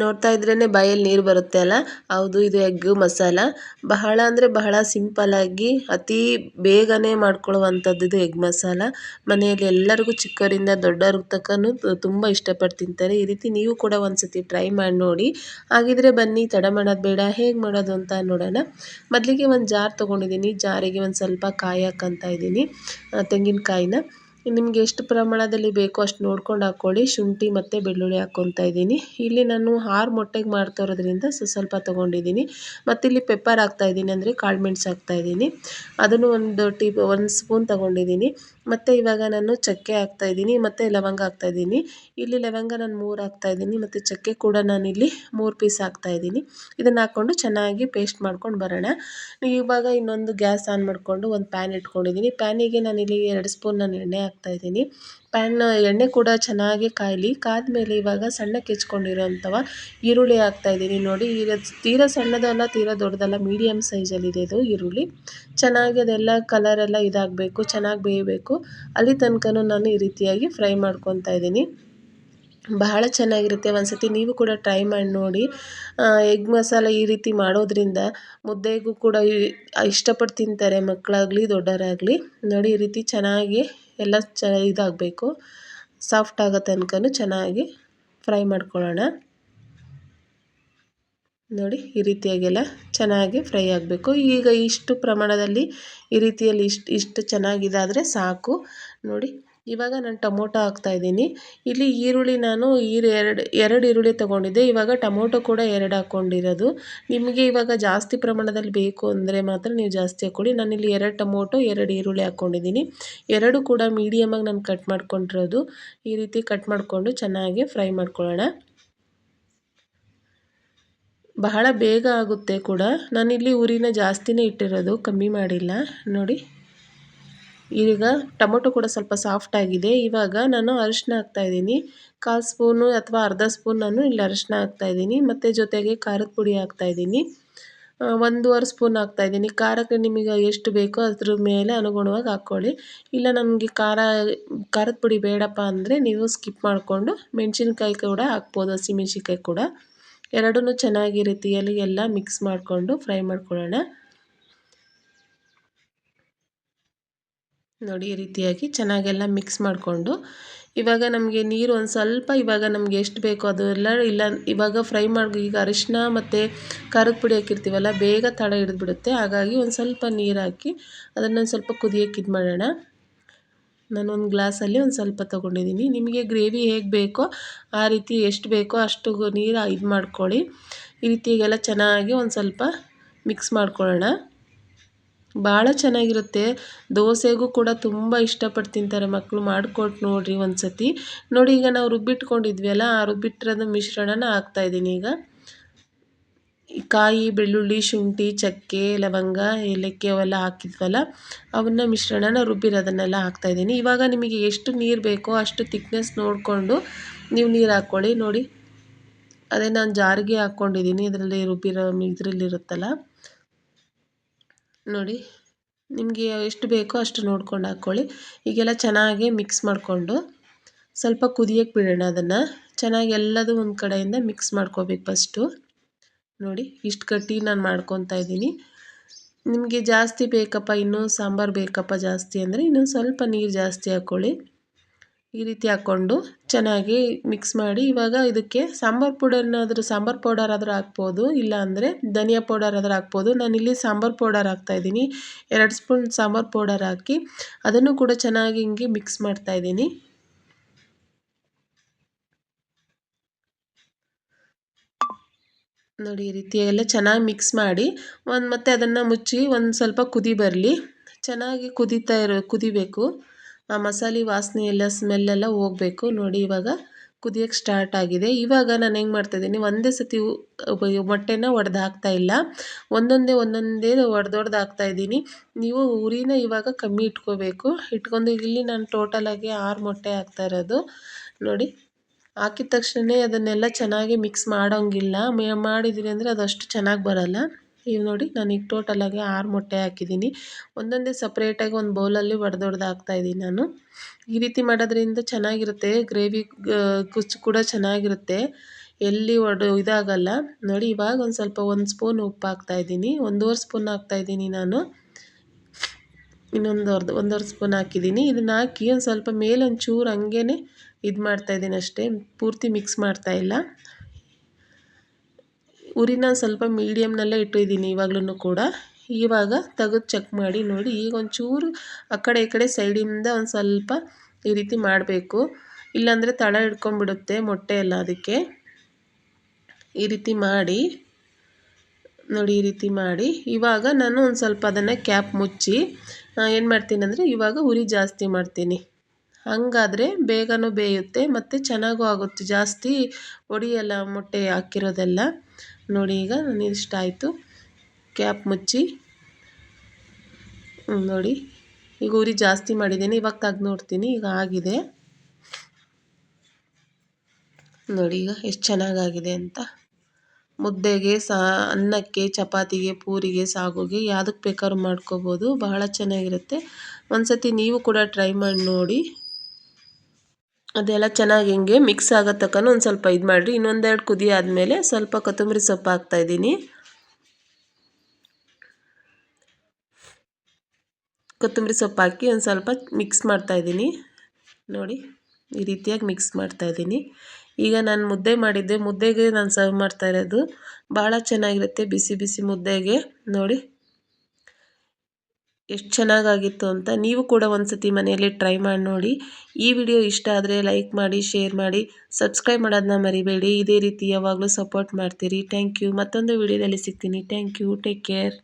ನೋಡ್ತಾ ಇದ್ರೇನೆ ಬಾಯಲ್ಲಿ ನೀರು ಬರುತ್ತೆ ಅಲ್ಲ? ಹೌದು, ಇದು ಎಗ್ ಮಸಾಲ. ಬಹಳ ಅಂದರೆ ಬಹಳ ಸಿಂಪಲ್ಲಾಗಿ ಅತಿ ಬೇಗನೆ ಮಾಡ್ಕೊಳ್ಳುವಂಥದ್ದು ಇದು ಎಗ್ ಮಸಾಲ. ಮನೆಯಲ್ಲಿ ಎಲ್ಲರಿಗೂ ಚಿಕ್ಕವರಿಂದ ದೊಡ್ಡವ್ರ ತಕ್ಕನು ತುಂಬ ಇಷ್ಟಪಟ್ಟು ತಿಂತಾರೆ. ಈ ರೀತಿ ನೀವು ಕೂಡ ಒಂದ್ಸತಿ ಟ್ರೈ ಮಾಡಿ ನೋಡಿ. ಹಾಗಿದ್ರೆ ಬನ್ನಿ, ತಡ ಮಾಡೋದು ಬೇಡ, ಹೇಗೆ ಮಾಡೋದು ಅಂತ ನೋಡೋಣ. ಮೊದಲಿಗೆ ಒಂದು ಜಾರ್ ತೊಗೊಂಡಿದ್ದೀನಿ. ಜಾರಿಗೆ ಒಂದು ಸ್ವಲ್ಪ ಕಾಯಿ ಹಾಕ್ಕಂತ ಇದ್ದೀನಿ. ತೆಂಗಿನಕಾಯಿನ. ನಿಮಗೆ ಎಷ್ಟು ಪ್ರಮಾಣದಲ್ಲಿ ಬೇಕೋ ಅಷ್ಟು ನೋಡ್ಕೊಂಡು ಹಾಕ್ಕೊಳ್ಳಿ. ಶುಂಠಿ ಮತ್ತು ಬೆಳ್ಳುಳ್ಳಿ ಹಾಕ್ಕೊತಾ ಇದ್ದೀನಿ. ಇಲ್ಲಿ ನಾನು ಆರು ಮೊಟ್ಟೆಗೆ ಮಾಡ್ತಾ ಇರೋದ್ರಿಂದ ಸ್ವಲ್ಪ ತೊಗೊಂಡಿದ್ದೀನಿ. ಮತ್ತು ಇಲ್ಲಿ ಪೆಪ್ಪರ್ ಹಾಕ್ತಾಯಿದ್ದೀನಿ ಅಂದರೆ ಕಾಳು ಮೆಣಸು ಹಾಕ್ತಾಯಿದ್ದೀನಿ ಅದನ್ನು ಒಂದು ಟೀ ಒಂದು ಸ್ಪೂನ್ ತೊಗೊಂಡಿದ್ದೀನಿ. ಮತ್ತು ಇವಾಗ ನಾನು ಚಕ್ಕೆ ಹಾಕ್ತಾಯಿದ್ದೀನಿ ಮತ್ತು ಲವಂಗ ಹಾಕ್ತಾಯಿದ್ದೀನಿ ಇಲ್ಲಿ ಲವಂಗ ನಾನು ಮೂರು ಹಾಕ್ತಾಯಿದ್ದೀನಿ ಮತ್ತು ಚಕ್ಕೆ ಕೂಡ ನಾನಿಲ್ಲಿ ಮೂರು ಪೀಸ್ ಹಾಕ್ತಾಯಿದ್ದೀನಿ ಇದನ್ನು ಹಾಕ್ಕೊಂಡು ಚೆನ್ನಾಗಿ ಪೇಸ್ಟ್ ಮಾಡ್ಕೊಂಡು ಬರೋಣ. ಇವಾಗ ಇನ್ನೊಂದು ಗ್ಯಾಸ್ ಆನ್ ಮಾಡಿಕೊಂಡು ಒಂದು ಪ್ಯಾನ್ ಇಟ್ಕೊಂಡಿದ್ದೀನಿ. ಪ್ಯಾನಿಗೆ ನಾನಿಲ್ಲಿ ಎರಡು ಸ್ಪೂನ್ ನಾನು ಎಣ್ಣೆ ಹಾಕ್ತಾಯಿದ್ದೀನಿ ಪ್ಯಾನ್, ಎಣ್ಣೆ ಕೂಡ ಚೆನ್ನಾಗಿ ಕಾಯಲಿ. ಕಾದ ಮೇಲೆ ಇವಾಗ ಸಣ್ಣಕ್ಕೆ ಹೆಚ್ಕೊಂಡಿರೋಂಥವ ಈರುಳ್ಳಿ ಹಾಕ್ತಾಯಿದ್ದೀನಿ ನೋಡಿ, ಈಗ ತೀರಾ ಸಣ್ಣದಲ್ಲ, ತೀರಾ ದೊಡ್ಡದಲ್ಲ ಮೀಡಿಯಮ್ ಸೈಜಲ್ಲಿದೆ ಇದು ಈರುಳ್ಳಿ. ಚೆನ್ನಾಗಿ ಅದೆಲ್ಲ ಕಲರೆಲ್ಲ ಇದಾಗಬೇಕು, ಚೆನ್ನಾಗಿ ಬೇಯಬೇಕು. ಅಲ್ಲಿ ತನಕನೂ ನಾನು ಈ ರೀತಿಯಾಗಿ ಫ್ರೈ ಮಾಡ್ಕೊತಾ ಇದ್ದೀನಿ. ಬಹಳ ಚೆನ್ನಾಗಿರುತ್ತೆ. ಒಂದು ಸತಿ ನೀವು ಕೂಡ ಟ್ರೈ ಮಾಡಿ ನೋಡಿ. ಎಗ್ ಮಸಾಲ ಈ ರೀತಿ ಮಾಡೋದ್ರಿಂದ ಮುದ್ದೆಗೂ ಕೂಡ ಇಷ್ಟಪಟ್ಟು ತಿಂತಾರೆ ಮಕ್ಕಳಾಗಲಿ, ದೊಡ್ಡವರಾಗಲಿ. ನೋಡಿ, ಈ ರೀತಿ ಚೆನ್ನಾಗಿ ಎಲ್ಲ ಚ, ಇದಾಗಬೇಕು. ಸಾಫ್ಟ್ ಆಗೋ ತನಕನೂ ಚೆನ್ನಾಗಿ ಫ್ರೈ ಮಾಡ್ಕೊಳ್ಳೋಣ. ನೋಡಿ, ಈ ರೀತಿಯಾಗೆಲ್ಲ ಚೆನ್ನಾಗಿ ಫ್ರೈ ಆಗಬೇಕು. ಈಗ ಇಷ್ಟು ಪ್ರಮಾಣದಲ್ಲಿ ಈ ರೀತಿಯಲ್ಲಿ ಇಷ್ಟು ಇಷ್ಟು ಚೆನ್ನಾಗಿದಾದರೆ ಸಾಕು. ನೋಡಿ ಇವಾಗ ನಾನು ಟೊಮೊಟೊ ಹಾಕ್ತಾಯಿದ್ದೀನಿ ಇಲ್ಲಿ ಈರುಳ್ಳಿ ನಾನು ಈರು ಎರಡು ಎರಡು ಈರುಳ್ಳಿ ತೊಗೊಂಡಿದ್ದೆ. ಇವಾಗ ಟೊಮೊಟೊ ಕೂಡ ಎರಡು ಹಾಕ್ಕೊಂಡಿರೋದು ನಿಮಗೆ ಇವಾಗ ಜಾಸ್ತಿ ಪ್ರಮಾಣದಲ್ಲಿ ಬೇಕು ಅಂದರೆ ಮಾತ್ರ ನೀವು ಜಾಸ್ತಿ ಹಾಕ್ಕೊಳ್ಳಿ ನಾನಿಲ್ಲಿ ಎರಡು ಟೊಮೊಟೊ, ಎರಡು ಈರುಳ್ಳಿ ಹಾಕ್ಕೊಂಡಿದ್ದೀನಿ ಎರಡು ಕೂಡ ಮೀಡಿಯಮಾಗಿ ನಾನು ಕಟ್ ಮಾಡ್ಕೊಂಡಿರೋದು. ಈ ರೀತಿ ಕಟ್ ಮಾಡಿಕೊಂಡು ಚೆನ್ನಾಗಿ ಫ್ರೈ ಮಾಡ್ಕೊಳ್ಳೋಣ. ಬಹಳ ಬೇಗ ಆಗುತ್ತೆ ಕೂಡ. ನಾನಿಲ್ಲಿ ಉರಿನ ಜಾಸ್ತಿನೇ ಇಟ್ಟಿರೋದು. ಕಮ್ಮಿ ಮಾಡಿಲ್ಲ. ನೋಡಿ. ಈಗ ಟೊಮೊಟೊ ಕೂಡ ಸ್ವಲ್ಪ ಸಾಫ್ಟ್ ಆಗಿದೆ. ಇವಾಗ ನಾನು ಅರಿಶಿನ ಹಾಕ್ತಾಯಿದ್ದೀನಿ ಕಾಲು ಸ್ಪೂನು ಅಥವಾ ಅರ್ಧ ಸ್ಪೂನ್ ನಾನು ಇಲ್ಲಿ ಅರಿಶಿನ ಹಾಕ್ತಾಯಿದ್ದೀನಿ ಮತ್ತು ಜೊತೆಗೆ ಖಾರದ ಪುಡಿ ಹಾಕ್ತಾಯಿದ್ದೀನಿ ಒಂದೂವರೆ ಸ್ಪೂನ್ ಹಾಕ್ತಾಯಿದ್ದೀನಿ ಖಾರಕ್ಕೆ ನಿಮಗೆ ಎಷ್ಟು ಬೇಕೋ ಅದ್ರ ಮೇಲೆ ಅನುಗುಣವಾಗಿ ಹಾಕ್ಕೊಳ್ಳಿ. ಇಲ್ಲ ನಮಗೆ ಖಾರ, ಖಾರದ ಪುಡಿ ಬೇಡಪ್ಪ ಅಂದರೆ ನೀವು ಸ್ಕಿಪ್ ಮಾಡಿಕೊಂಡು ಮೆಣಸಿನ್ಕಾಯಿ ಕೂಡ ಹಾಕ್ಬೋದು, ಹಸಿಮೆಣ್ಸಿನ್ಕಾಯಿ ಕೂಡ. ಎರಡೂ ಚೆನ್ನಾಗಿ ರೀತಿಯಲ್ಲಿ ಎಲ್ಲ ಮಿಕ್ಸ್ ಮಾಡಿಕೊಂಡು ಫ್ರೈ ಮಾಡ್ಕೊಳ್ಳೋಣ. ನೋಡಿ ಈ ರೀತಿಯಾಗಿ ಚೆನ್ನಾಗೆಲ್ಲ ಮಿಕ್ಸ್ ಮಾಡಿಕೊಂಡು. ಇವಾಗ ನಮಗೆ ನೀರು ಒಂದು ಸ್ವಲ್ಪ ಇವಾಗ ನಮಗೆ ಎಷ್ಟು ಬೇಕೋ ಅದು ಎಲ್ಲ ಇಲ್ಲ, ಇವಾಗ ಫ್ರೈ ಮಾಡಿ ಈಗ ಅರಿಶಿನ ಮತ್ತು ಖಾರದ ಪುಡಿ ಹಾಕಿರ್ತೀವಲ್ಲ ಬೇಗ ತಡ ಹಿಡಿದ್ಬಿಡುತ್ತೆ. ಹಾಗಾಗಿ ಒಂದು ಸ್ವಲ್ಪ ನೀರು ಹಾಕಿ ಅದನ್ನು ಸ್ವಲ್ಪ ಕುದಿಯೋಕೆ ಇದು ಮಾಡೋಣ. ನಾನೊಂದು ಗ್ಲಾಸಲ್ಲಿ ಒಂದು ಸ್ವಲ್ಪ ತೊಗೊಂಡಿದ್ದೀನಿ ನಿಮಗೆ ಗ್ರೇವಿ ಹೇಗೆ ಬೇಕೋ ಆ ರೀತಿ ಎಷ್ಟು ಬೇಕೋ ಅಷ್ಟು ನೀರು ಇದು ಮಾಡ್ಕೊಳ್ಳಿ. ಈ ರೀತಿಯಾಗೆಲ್ಲ ಚೆನ್ನಾಗಿ ಒಂದು ಸ್ವಲ್ಪ ಮಿಕ್ಸ್ ಮಾಡ್ಕೊಳ್ಳೋಣ. ಭಾಳ ಚೆನ್ನಾಗಿರುತ್ತೆ. ದೋಸೆಗೂ ಕೂಡ ತುಂಬ ಇಷ್ಟಪಟ್ಟು ತಿಂತಾರೆ ಮಕ್ಕಳು ಮಾಡ್ಕೊಟ್ಟು ನೋಡಿರಿ ಒಂದು ಸತಿ ನೋಡಿ, ಈಗ ನಾವು ರುಬ್ಬಿಟ್ಕೊಂಡಿದ್ವಿ ಅಲ್ಲ ಆ ರುಬ್ಬಿಟ್ಟಿರೋದು ಮಿಶ್ರಣನ ಹಾಕ್ತಾಯಿದ್ದೀನಿ ಈಗ. ಕಾಯಿ, ಬೆಳ್ಳುಳ್ಳಿ, ಶುಂಠಿ, ಚಕ್ಕೆ, ಲವಂಗ, ಏಲಕ್ಕಿ ಅವೆಲ್ಲ ಹಾಕಿದ್ವಲ್ಲ, ಅವನ್ನ ಮಿಶ್ರಣನ ರುಬ್ಬಿರೋದನ್ನೆಲ್ಲ ಹಾಕ್ತಾಯಿದ್ದೀನಿ ಇವಾಗ ನಿಮಗೆ ಎಷ್ಟು ನೀರು ಬೇಕೋ ಅಷ್ಟು ತಿಕ್ನೆಸ್ ನೋಡಿಕೊಂಡು ನೀವು ನೀರು ಹಾಕ್ಕೊಳ್ಳಿ ನೋಡಿ, ಅದೇ ನಾನು ಜಾರಿಗೆ ಹಾಕ್ಕೊಂಡಿದ್ದೀನಿ ಇದರಲ್ಲಿ ರುಬ್ಬಿರೋ, ಇದರಲ್ಲಿರುತ್ತಲ್ಲ. ನೋಡಿ, ನಿಮಗೆ ಎಷ್ಟು ಬೇಕೋ ಅಷ್ಟು ನೋಡ್ಕೊಂಡು ಹಾಕ್ಕೊಳ್ಳಿ. ಈಗೆಲ್ಲ ಚೆನ್ನಾಗಿ ಮಿಕ್ಸ್ ಮಾಡಿಕೊಂಡು ಸ್ವಲ್ಪ ಕುದಿಯೋಕ್ಕೆ ಬಿಡೋಣ ಅದನ್ನು. ಚೆನ್ನಾಗಿ ಎಲ್ಲದೂ ಒಂದು ಕಡೆಯಿಂದ ಮಿಕ್ಸ್ ಮಾಡ್ಕೋಬೇಕು ಫಸ್ಟು ನೋಡಿ, ಇಷ್ಟು ಕಟ್ಟಿ ನಾನು ಮಾಡ್ಕೊತಾ ಇದ್ದೀನಿ. ನಿಮಗೆ ಜಾಸ್ತಿ ಬೇಕಪ್ಪ, ಇನ್ನೂ ಸಾಂಬಾರು ಬೇಕಪ್ಪ ಜಾಸ್ತಿ ಅಂದರೆ ಇನ್ನೊಂದು ಸ್ವಲ್ಪ ನೀರು ಜಾಸ್ತಿ ಹಾಕ್ಕೊಳ್ಳಿ. ಈ ರೀತಿ ಹಾಕ್ಕೊಂಡು ಚೆನ್ನಾಗಿ ಮಿಕ್ಸ್ ಮಾಡಿ ಇವಾಗ ಇದಕ್ಕೆ ಸಾಂಬಾರು ಪೌಡರ್ನಾದರೂ ಸಾಂಬಾರು ಪೌಡರ್ ಆದರೂ ಹಾಕ್ಬೋದು, ಇಲ್ಲ ಅಂದರೆ ಧನಿಯಾ ಪೌಡರ್ ಆದರೂ ಹಾಕ್ಬೋದು. ನಾನಿಲ್ಲಿ ಸಾಂಬಾರು ಪೌಡರ್ ಹಾಕ್ತಾ ಇದ್ದೀನಿ. ಎರಡು ಸ್ಪೂನ್ ಸಾಂಬಾರು ಪೌಡರ್ ಹಾಕಿ ಅದನ್ನು ಕೂಡ ಚೆನ್ನಾಗಿ ಹಿಂಗೆ ಮಿಕ್ಸ್ ಮಾಡ್ತಾ ಇದ್ದೀನಿ. ನೋಡಿ, ಈ ರೀತಿ ಎಲ್ಲ ಚೆನ್ನಾಗಿ ಮಿಕ್ಸ್ ಮಾಡಿ ಒಂದು ಮತ್ತೆ ಅದನ್ನು ಮುಚ್ಚಿ ಒಂದು ಸ್ವಲ್ಪ ಕುದಿ ಬರಲಿ. ಚೆನ್ನಾಗಿ ಕುದೀತಾ ಇರೋ ಕುದಿಬೇಕು. ಆ ಮಸಾಲೆ ವಾಸನೆ ಎಲ್ಲ ಸ್ಮೆಲ್ ಎಲ್ಲ ಹೋಗಬೇಕು. ನೋಡಿ ಇವಾಗ ಕುದಿಯೋಕ್ಕೆ ಸ್ಟಾರ್ಟ್ ಆಗಿದೆ. ಇವಾಗ ನಾನು ಹೆಂಗೆ ಮಾಡ್ತಾಯಿದ್ದೀನಿ ಒಂದೇ ಸತಿ ಮೊಟ್ಟೆನ ಒಡೆದು ಹಾಕ್ತಾ ಇಲ್ಲ. ಒಂದೊಂದೇ ಒಂದೊಂದೇ ಒಡ್ದೊಡ್ದು ಹಾಕ್ತಾ ಇದ್ದೀನಿ. ನೀವು ಉರಿನ ಇವಾಗ ಕಮ್ಮಿ ಇಟ್ಕೋಬೇಕು. ಇಟ್ಕೊಂಡು ಇಲ್ಲಿ ನಾನು ಟೋಟಲಾಗಿ ಆರು ಮೊಟ್ಟೆ ಹಾಕ್ತಾ ಇರೋದು. ನೋಡಿ, ಹಾಕಿದ ತಕ್ಷಣವೇ ಅದನ್ನೆಲ್ಲ ಚೆನ್ನಾಗಿ ಮಿಕ್ಸ್ ಮಾಡೋಂಗಿಲ್ಲ. ಮಾಡಿದ್ದೀನಿ ಅಂದರೆ ಅದಷ್ಟು ಚೆನ್ನಾಗಿ ಬರೋಲ್ಲ. ಈಗ ನೋಡಿ ನಾನು ಈಗ ಟೋಟಲಾಗಿ ಆರು ಮೊಟ್ಟೆ ಹಾಕಿದ್ದೀನಿ ಒಂದೊಂದೇ ಸಪ್ರೇಟಾಗಿ ಒಂದು ಬೌಲಲ್ಲಿ ಒಡೆದೊಡ್ದು ಹಾಕ್ತಾಯಿದ್ದೀನಿ ನಾನು. ಈ ರೀತಿ ಮಾಡೋದ್ರಿಂದ ಚೆನ್ನಾಗಿರುತ್ತೆ ಗ್ರೇವಿ ಕುಚ್ಚು ಕೂಡ ಚೆನ್ನಾಗಿರುತ್ತೆ. ಎಲ್ಲಿ ಒಡ, ಇದಾಗಲ್ಲ. ನೋಡಿ ಇವಾಗ ಒಂದು ಸ್ವಲ್ಪ ಒಂದು ಸ್ಪೂನ್ ಉಪ್ಪು ಹಾಕ್ತಾಯಿದ್ದೀನಿ ಒಂದೂವರೆ ಸ್ಪೂನ್ ಹಾಕ್ತಾಯಿದ್ದೀನಿ ನಾನು. ಇನ್ನೊಂದು ಅರ್ಧ ಒಂದೂವರೆ ಸ್ಪೂನ್ ಹಾಕಿದ್ದೀನಿ ಇದನ್ನ ಹಾಕಿ ಒಂದು ಸ್ವಲ್ಪ ಮೇಲೆ ಒಂಚೂರು ಹಂಗೇ ಇದು ಮಾಡ್ತಾಯಿದ್ದೀನಿ ಅಷ್ಟೇ. ಪೂರ್ತಿ ಮಿಕ್ಸ್ ಮಾಡ್ತಾಯಿಲ್ಲ ಉರಿನ ಸ್ವಲ್ಪ ಮೀಡಿಯಮ್ನಲ್ಲೇ ಇಟ್ಟಿದ್ದೀನಿ ಇವಾಗ್ಲೂ ಕೂಡ. ಇವಾಗ ತೆಗೆದು ಚೆಕ್ ಮಾಡಿ ನೋಡಿ. ಈಗ ಒಂಚೂರು ಆ ಕಡೆ ಈ ಕಡೆ ಸೈಡಿಂದ ಒಂದು ಸ್ವಲ್ಪ ಈ ರೀತಿ ಮಾಡಬೇಕು. ಇಲ್ಲಾಂದರೆ ತಳ ಹಿಡ್ಕೊಂಬಿಡುತ್ತೆ ಮೊಟ್ಟೆ ಎಲ್ಲ ಅದಕ್ಕೆ. ಈ ರೀತಿ ಮಾಡಿ. ನೋಡಿ ಈ ರೀತಿ ಮಾಡಿ. ಇವಾಗ ನಾನು ಒಂದು ಸ್ವಲ್ಪ ಅದನ್ನು ಕ್ಯಾಪ್ ಮುಚ್ಚಿ ಏನು ಮಾಡ್ತೀನಿ ಅಂದರೆ ಇವಾಗ ಉರಿ ಜಾಸ್ತಿ ಮಾಡ್ತೀನಿ. ಹಾಗಾದರೆ ಬೇಗನೂ ಬೇಯುತ್ತೆ, ಮತ್ತು ಚೆನ್ನಾಗೂ ಆಗುತ್ತೆ. ಜಾಸ್ತಿ ಒಡಿಯಲ್ಲ ಮೊಟ್ಟೆ ಹಾಕಿರೋದೆಲ್ಲ. ನೋಡಿ ಈಗ ನನಗೆ ಇಷ್ಟ ಆಯಿತು. ಕ್ಯಾಪ್ ಮುಚ್ಚಿ. ನೋಡಿ. ಈಗ ಉರಿ ಜಾಸ್ತಿ ಮಾಡಿದ್ದೀನಿ. ಇವಾಗ ತೆಗ್ದು ನೋಡ್ತೀನಿ. ಈಗ ಆಗಿದೆ. ನೋಡಿ ಈಗ ಎಷ್ಟು ಚೆನ್ನಾಗಾಗಿದೆ ಅಂತ. ಮುದ್ದೆಗೆ ಸಾ, ಅನ್ನಕ್ಕೆ, ಚಪಾತಿಗೆ, ಪೂರಿಗೆ, ಸಾಗುಗೆ ಯಾವುದಕ್ಕೆ ಬೇಕಾದ್ರೂ ಮಾಡ್ಕೋಬೋದು. ಬಹಳ ಚೆನ್ನಾಗಿರುತ್ತೆ. ಒಂದು ಸತಿ ನೀವು ಕೂಡ ಟ್ರೈ ಮಾಡಿ ನೋಡಿ. ಅದೆಲ್ಲ ಚೆನ್ನಾಗಿ ಹಿಂಗೆ ಮಿಕ್ಸ್ ಆಗೋ ತಕನು ಒಂದು ಸ್ವಲ್ಪ ಇದು ಮಾಡಿರಿ. ಇನ್ನೊಂದೆರಡು ಕುದಿ ಆದಮೇಲೆ ಸ್ವಲ್ಪ ಕೊತ್ತಂಬರಿ ಸೊಪ್ಪು ಹಾಕ್ತಾಯಿದ್ದೀನಿ ಕೊತ್ತಂಬರಿ ಸೊಪ್ಪು ಹಾಕಿ ಒಂದು ಸ್ವಲ್ಪ ಮಿಕ್ಸ್ ಮಾಡ್ತಾಯಿದ್ದೀನಿ ನೋಡಿ, ಈ ರೀತಿಯಾಗಿ ಮಿಕ್ಸ್ ಮಾಡ್ತಾಯಿದ್ದೀನಿ ಈಗ ನಾನು ಮುದ್ದೆ ಮಾಡಿದ್ದೆ. ಮುದ್ದೆಗೆ ನಾನು ಸರ್ವ್ ಮಾಡ್ತಾ ಇರೋದು. ಭಾಳ ಚೆನ್ನಾಗಿರುತ್ತೆ ಬಿಸಿ ಬಿಸಿ ಮುದ್ದೆಗೆ. ನೋಡಿ. ಎಷ್ಟು ಚೆನ್ನಾಗಾಗಿತ್ತು ಅಂತ ನೀವು ಕೂಡ ಒಂದು ಸತಿ ಮನೆಯಲ್ಲಿ ಟ್ರೈ ಮಾಡಿ ನೋಡಿ. ಈ ವಿಡಿಯೋ ಇಷ್ಟ ಆದರೆ ಲೈಕ್ ಮಾಡಿ, ಶೇರ್ ಮಾಡಿ, ಸಬ್ಸ್ಕ್ರೈಬ್ ಮಾಡೋದನ್ನ ಮರಿಬೇಡಿ. ಇದೇ ರೀತಿ ಯಾವಾಗಲೂ ಸಪೋರ್ಟ್ ಮಾಡ್ತೀರಿ. Thank you. ಮತ್ತೊಂದು ವಿಡಿಯೋದಲ್ಲಿ ಸಿಗ್ತೀನಿ. Thank you. Take care.